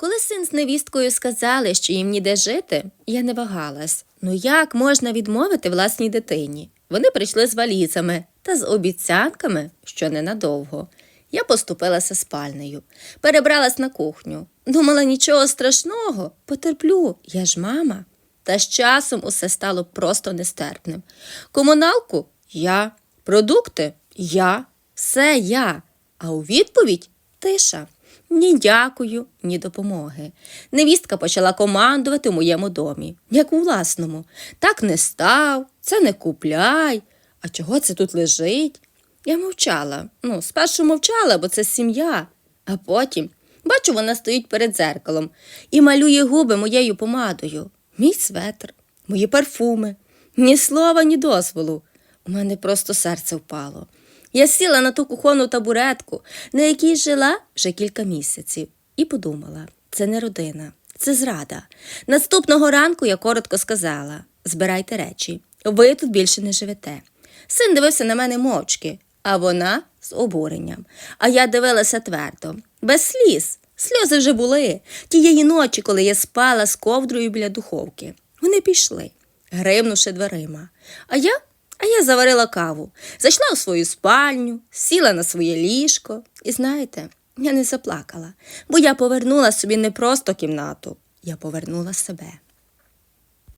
Коли син з невісткою сказали, що їм ніде жити, я не вагалась. Ну як можна відмовити власній дитині? Вони прийшли з валізами та з обіцянками, що ненадовго. Я поступилася спальнею, перебралась на кухню. Думала, нічого страшного, потерплю, я ж мама. Та з часом усе стало просто нестерпним. Комуналку я, продукти я, все я. А у відповідь тиша. Ні дякую, ні допомоги. Невістка почала командувати в моєму домі, як у власному. Так не став, це не купляй. А чого це тут лежить? Я мовчала. Ну, спершу мовчала, бо це сім'я. А потім бачу, вона стоїть перед дзеркалом і малює губи моєю помадою. Мій светр, мої парфуми, ні слова, ні дозволу. У мене просто серце впало. Я сіла на ту кухонну табуретку, на якій жила вже кілька місяців, і подумала: це не родина, це зрада. Наступного ранку я коротко сказала: збирайте речі, ви тут більше не живете. Син дивився на мене мовчки, а вона з обуренням. А я дивилася твердо, без сліз. Сльози вже були тієї ночі, коли я спала з ковдрою біля духовки. Вони пішли, гримнувши дверима. А я а я заварила каву, зайшла у свою спальню, сіла на своє ліжко. І знаєте, я не заплакала, бо я повернула собі не просто кімнату, я повернула себе.